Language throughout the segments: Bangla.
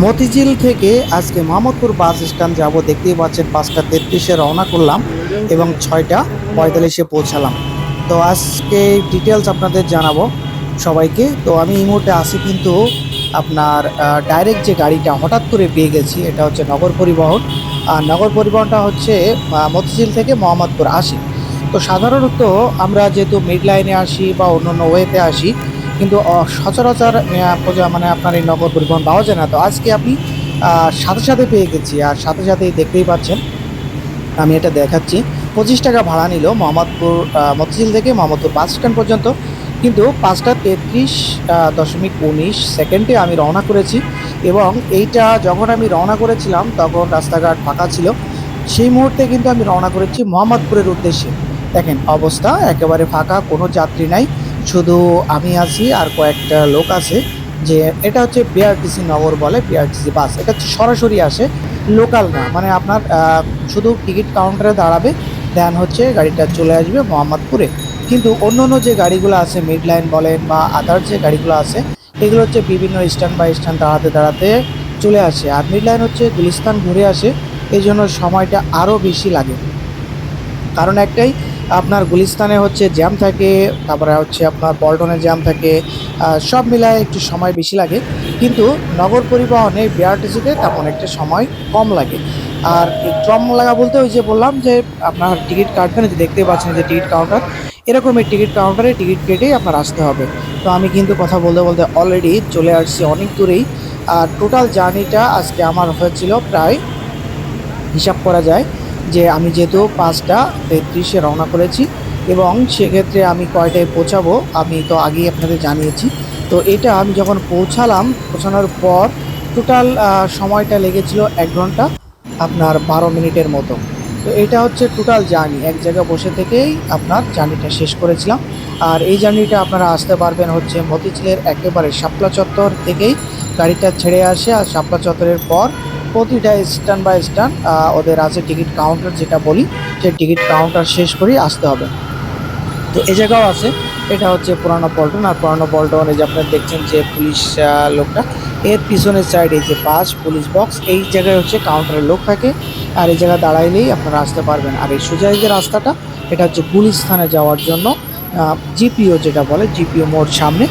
মতিঝিল থেকে আজকে মোহাম্মদপুর বাস স্ট্যান্ড যাব। দেখতেই পাচ্ছেন পাঁচটা তেত্রিশে রওনা করলাম এবং ছয়টা পঁয়তাল্লিশে পৌঁছালাম। তো আজকে ডিটেলস আপনাদের জানাব সবাইকে। তো আমি এই মুহূর্তে আসি কিন্তু আপনার ডাইরেক্ট যে গাড়িটা হঠাৎ করে পেয়ে গেছি, এটা হচ্ছে নগর পরিবহন। আর নগর পরিবহনটা হচ্ছে মতিঝিল থেকে মোহাম্মদপুর আসি। তো সাধারণত আমরা যেহেতু মিড লাইনে আসি বা অন্য অন্য ওয়েতে আসি কিন্তু সচরাচর মানে আপনার এই নগর পরিবহন পাওয়া যায় না। তো আজকে আপনি সাথে সাথে পেয়ে গেছি। আর সাথে সাথেই দেখতেই পাচ্ছেন, আমি এটা দেখাচ্ছি। পঁচিশ টাকা ভাড়া নিল মোহাম্মদপুর মতিঝিল থেকে মোহাম্মদপুর বাস স্ট্যান্ড পর্যন্ত। কিন্তু পাঁচটা তেত্রিশ দশমিক উনিশ সেকেন্ডে আমি রওনা করেছি এবং এইটা যখন আমি রওনা করেছিলাম, তখন রাস্তাঘাট ফাঁকা ছিল। সেই মুহূর্তে কিন্তু আমি রওনা করেছি মোহাম্মদপুরের উদ্দেশ্যে। দেখেন, অবস্থা একেবারে ফাঁকা, কোনো যাত্রী নাই। শুধু আমি আছি আর কয়েকটা লোক আছে যে এটা হচ্ছে বিআরটিসি নগর বলে বিআরটিসি বাস। এটা হচ্ছে সরাসরি আসে লোকাল না মানে আপনার শুধু টিকিট কাউন্টারে দাঁড়াবে, দেন হচ্ছে গাড়িটা চলে আসবে মোহাম্মদপুরে। কিন্তু অন্য অন্য যে গাড়িগুলো আছে মিড লাইন বলেন বা আদার যে গাড়িগুলো আছে, এগুলো হচ্ছে বিভিন্ন স্ট্যান্ড বাই স্ট্যান্ড দাঁড়াতে দাঁড়াতে চলে আসে। আর মিড লাইন হচ্ছে গুলিস্তান ঘুরে আসে এই জন্য সময়টা আরও বেশি লাগে। কারণ একটাই আপনার গুলিস্তানে হচ্ছে জ্যাম থাকে, তারপরে হচ্ছে আপনার পল্টনে জ্যাম থাকে সব মিলায় একটু সময় বেশি লাগে। কিন্তু নগর পরিবহনে বিআরটিসিতে তেমন একটা সময় কম লাগে। আর কম লাগা বলতে ওই যে বললাম যে আপনার টিকিট কাটবেন যে দেখতে পাচ্ছেন যে টিকিট কাউন্টার, এরকম টিকিট কাউন্টারে টিকিট কেটেই আপনার আসতে হবে। তো আমি কিন্তু কথা বলতে বলতে অলরেডি চলে আসছি অনেক দূরেই। আর টোটাল জার্নিটা আজকে আমার হয়েছিল প্রায় হিসাব করা যায় যে আমি যেহেতু পাঁচটা তেত্রিশে রওনা করেছি এবং সেক্ষেত্রে আমি কয়টায় পৌঁছাবো আমি তো আগেই আপনাদের জানিয়েছি। তো এটা আমি যখন পৌঁছালাম, পৌঁছানোর পর টোটাল সময়টা লেগেছিল এক ঘণ্টা, আপনার বারো মিনিটের মতো। তো এটা হচ্ছে টোটাল জার্নি এক জায়গায় বসে থেকেই আপনার জার্নিটা শেষ করেছিলাম। আর এই জার্নিটা আপনারা আসতে পারবেন হচ্ছে মতিঝিলের একেবারে শাপলা চত্বর থেকেই গাড়িটা ছেড়ে আসে। আর শাপলা চত্বরের পর প্রতিটা স্ট্যান্ড বাই স্ট্যান্ড ওদের আছে টিকিট কাউন্টার যেটা বলি, সেই টিকিট কাউন্টার শেষ করেই আসতে হবে। তো এ জায়গাও আছে। এটা হচ্ছে পুরানো পল্টন, আর পুরানো পল্টন যে আপনারা দেখছেন যে পুলিশ লোকটা, এর পিছনের সাইডে যে বাস, পুলিশ বক্স এই জায়গায় হচ্ছে কাউন্টারের লোক থাকে, আর এই জায়গায় দাঁড়াইলেই আপনারা আসতে পারবেন। আর এই সোজা যে রাস্তাটা, এটা হচ্ছে গুলিস্থানে যাওয়ার জন্য জিপিও যেটা বলে, জিপিও মোড় সামনে,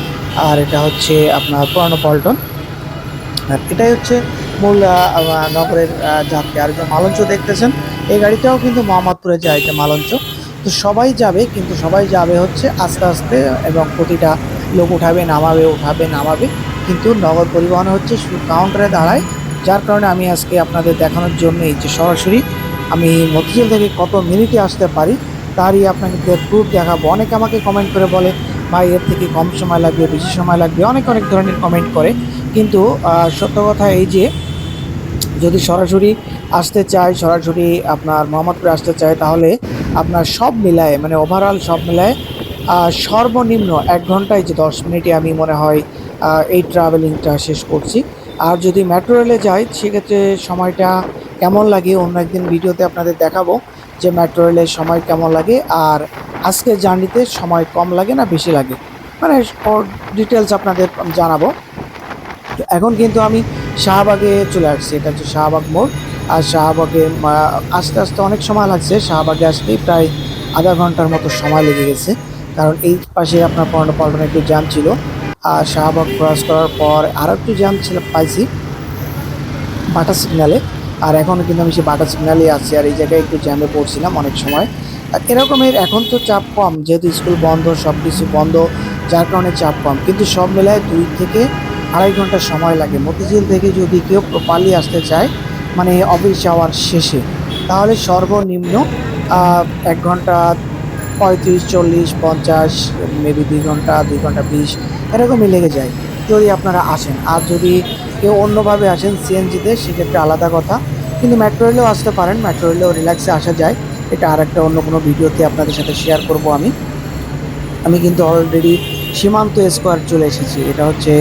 আর এটা হচ্ছে আপনার পুরানো পল্টন। আর এটাই হচ্ছে মূল নগরের যাত্রী। আর যে মালঞ্চ দেখতেছেন, এই গাড়িটাও কিন্তু মোহাম্মদপুরে যায় যে মালঞ্চ, তো সবাই যাবে, কিন্তু সবাই যাবে হচ্ছে আস্তে আস্তে এবং প্রতিটা লোক উঠাবে, নামাবে উঠাবে, নামাবে। কিন্তু নগর পরিবহন হচ্ছে কাউন্টারে দাঁড়ায়। যার কারণে আমি আজকে আপনাদের দেখানোর জন্যই যে সরাসরি আমি মতিঝিল থেকে কত মিনিটে আসতে পারি, তারই আপনাকে প্রুফ দেখাবো। অনেকে আমাকে কমেন্ট করে বলে, ভাই, এর থেকে কম সময় লাগবে, বেশি সময় লাগবে। অনেক অনেক ধরনের কমেন্ট করে। কিন্তু সত্য কথা এই যে যদি সরাসরি আসতে চায়, সরাসরি আপনার মোহাম্মদপুরে আসতে চায়, তাহলে আপনার সব মিলায় মানে ওভারঅল সব মিলায় সর্বনিম্ন এক ঘন্টায় যে দশ মিনিটে আমি মনে হয় এই ট্রাভেলিংটা শেষ করছি। আর যদি মেট্রো রেলে যাই, সেক্ষেত্রে সময়টা কেমন লাগে? অন্য একদিন ভিডিওতে আপনাদের দেখাবো যে মেট্রো রেলের সময় কেমন লাগে। আর আজকের জার্নিতে সময় কম লাগে না বেশি লাগে? মানে ডিটেলস আপনাদের জানাব। এখন কিন্তু আমি শাহবাগে চলে আসছি। এটা হচ্ছে শাহবাগ মোড়। আর শাহবাগে আস্তে আস্তে অনেক সময় লাগছে। শাহবাগে আসতেই প্রায় আধা ঘণ্টার মতো সময় লেগে গেছে। কারণ এই পাশে আপনার পনেরো পল্টনে একটু জ্যাম ছিল। আর শাহবাগ ক্রস করার পর আরও একটু জ্যাম ছিল, পাইছি বাটা সিগনালে আর এখনও কিন্তু আমি সেই বাটা সিগনালে আছি। আর এই জায়গায় একটু জ্যামে পড়ছিলাম অনেক সময়। আর এরকমের এখন তো চাপ কম। যেহেতু স্কুল বন্ধ সব কিছু বন্ধ, যার কারণে চাপ কম। কিন্তু সব মেলায় দুই থেকে আড়াই ঘণ্টা সময় লাগে। মতিঝিল থেকে যদি কেউ পালিয়ে আসতে চায় মানে অফিস যাওয়ার শেষে, তাহলে সর্বনিম্ন এক ঘণ্টা পঁয়ত্রিশ, চল্লিশ, পঞ্চাশ মেবি দুই ঘণ্টা দুই ঘণ্টা বিশ, এরকমই লেগে যায় যদি আপনারা আসেন। আর যদি কেউ অন্যভাবে আসেন সিএনজিতে সেক্ষেত্রে আলাদা কথা। কিন্তু মেট্রো রেলেও আসতে পারেন। মেট্রো রেলেও রিল্যাক্সে আসা যায়। এটা আর একটা অন্য কোনো ভিডিওতে আপনাদের সাথে শেয়ার করব আমি। আমি কিন্তু অলরেডি সীমান্ত স্কোয়ার চলে এসেছি। এটা হচ্ছে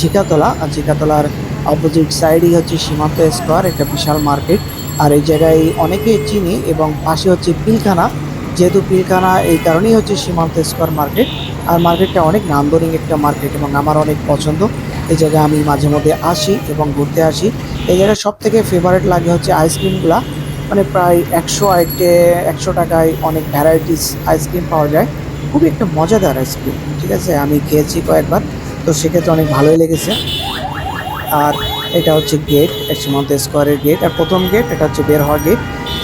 ঝিকাতলা আর ঝিকাতলার অপোজিট সাইডই হচ্ছে সীমান্ত স্কোয়ার একটা বিশাল মার্কেট আর এই জায়গায় অনেকেই চিনি এবং পাশে হচ্ছে পিলখানা। যেহেতু পিলখানা, এই কারণেই হচ্ছে সীমান্ত স্কোয়ার মার্কেট আর মার্কেটটা অনেক নান্দনিক একটা মার্কেট এবং আমার অনেক পছন্দ। এই জায়গায় আমি মাঝে মধ্যে আসি এবং ঘুরতে আসি। এই জায়গায় সব থেকে ফেভারিট লাগে হচ্ছে আইসক্রিমগুলা মানে প্রায় একশো আইটে একশো টাকায় অনেক ভ্যারাইটিস আইসক্রিম পাওয়া যায়। খুবই একটা মজাদার আইসক্রিম ঠিক আছে? আমি খেয়েছি কয়েকবার। তো সেক্ষেত্রে অনেক ভালোই লেগেছে। আর এটা হচ্ছে গেটের সীমান্ত স্কোয়ারের গেট আর প্রথম গেট এটা হচ্ছে বের হওয়ার গেট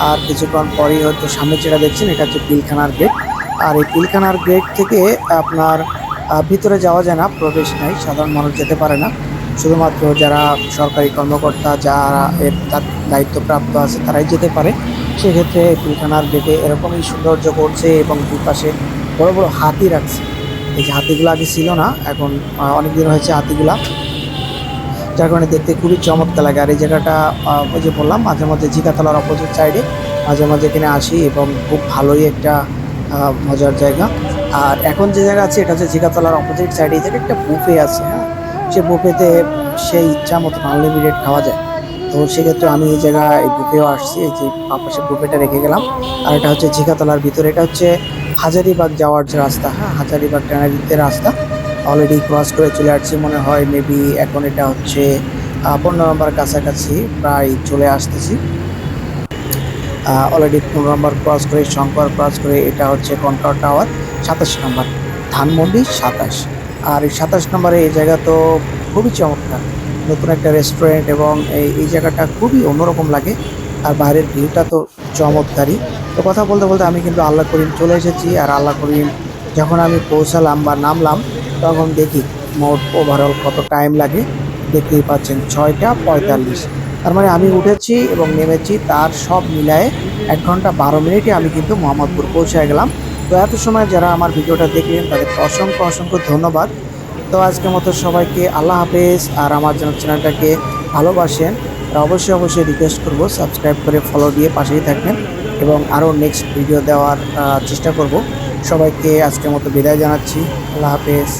আর কিছুক্ষণ পরেই হয়তো সামনে যেটা দেখছেন, এটা হচ্ছে পিলখানার গেট আর এই পিলখানার গেট থেকে আপনার ভিতরে যাওয়া যায় না, প্রবেশ নাই, সাধারণ মানুষ যেতে পারে না। শুধুমাত্র যারা সরকারি কর্মকর্তা, যারা এর তার দায়িত্বপ্রাপ্ত আছে, তারাই যেতে পারে। সেক্ষেত্রে পিলখানার গেটে এরকমই সৌন্দর্য করছে এবং দুপাশে বড় বড় হাতি রাখছে। এই যে হাতিগুলো আগে ছিল না এখন আহ, অনেক দিন হয়েছে হাতিগুলা। যার কারণে দেখতে খুবই চমৎকার লাগে। আর এই জায়গাটা ওই যে বললাম মাঝে মাঝে জিকাতলার অপোজিট সাইডে মাঝে মাঝে এখানে আসি এবং খুব ভালোই একটা মজার জায়গা। আর এখন যে জায়গা আছে এটা হচ্ছে জিকাতলার অপোজিট সাইডে এই একটা বুফে আছে হ্যাঁ? সে বুফেতে সেই ইচ্ছা মতো আনলিমিটেড খাওয়া যায়। তো সেক্ষেত্রে আমি এই জায়গায় এই বুফেও আসছি এই যে পাশে বুফেটা রেখে গেলাম। আর এটা হচ্ছে ঝিকাতলার ভিতরে এটা হচ্ছে হাজারিবাগ যাওয়ার যে রাস্তা হ্যাঁ হাজারিবাগ ট্যানারিতে রাস্তা অলরেডি ক্রস করে চলে আসছি মনে হয় মেবি এখন এটা হচ্ছে পনেরো নম্বর কাছাকাছি প্রায় চলে আসতেছি। অলরেডি পনেরো নম্বর ক্রস করে, শঙ্কর ক্রস করে এটা হচ্ছে কনকার টাওয়ার সাতাশ নম্বর, ধানমন্ডি সাতাশ। আর এই সাতাশ নম্বরে এই জায়গা তো খুবই চমৎকার, নতুন একটা রেস্টুরেন্ট এবং এই জায়গাটা খুবই অন্যরকম লাগে। আর বাইরের ভিউটা তো চমৎকারই তো কথা বলতে বলতে আমি কিন্তু আল্লাহ করিম চলে এসেছি আর আল্লাহ করিম যখন আমি পৌঁছালাম বা নামলাম, তখন দেখি মোট ওভারঅল কত টাইম লাগে? দেখতেই পাচ্ছেন ছয়টা পঁয়তাল্লিশ। তার মানে আমি উঠেছি এবং নেমেছি, তার সব মিলায়ে এক ঘণ্টা বারো মিনিটে আমি কিন্তু মোহাম্মদপুর পৌঁছে গেলাম। তো এত সময় যারা আমার ভিডিওটা দেখলেন, তাদেরকে অসংখ্য অসংখ্য ধন্যবাদ। তো আজকের মতো সবাইকে আল্লাহ হাফেজ। আর আমার যেন চ্যানেলটাকে ভালোবাসেন আর অবশ্যই অবশ্যই রিকোয়েস্ট করব সাবস্ক্রাইব করে ফলো দিয়ে পাশেই থাকবেন। এবং আরও নেক্সট ভিডিও দেওয়ার চেষ্টা করব। সবাইকে আজকের মতো বিদায় জানাচ্ছি। আল্লাহ হাফেজ।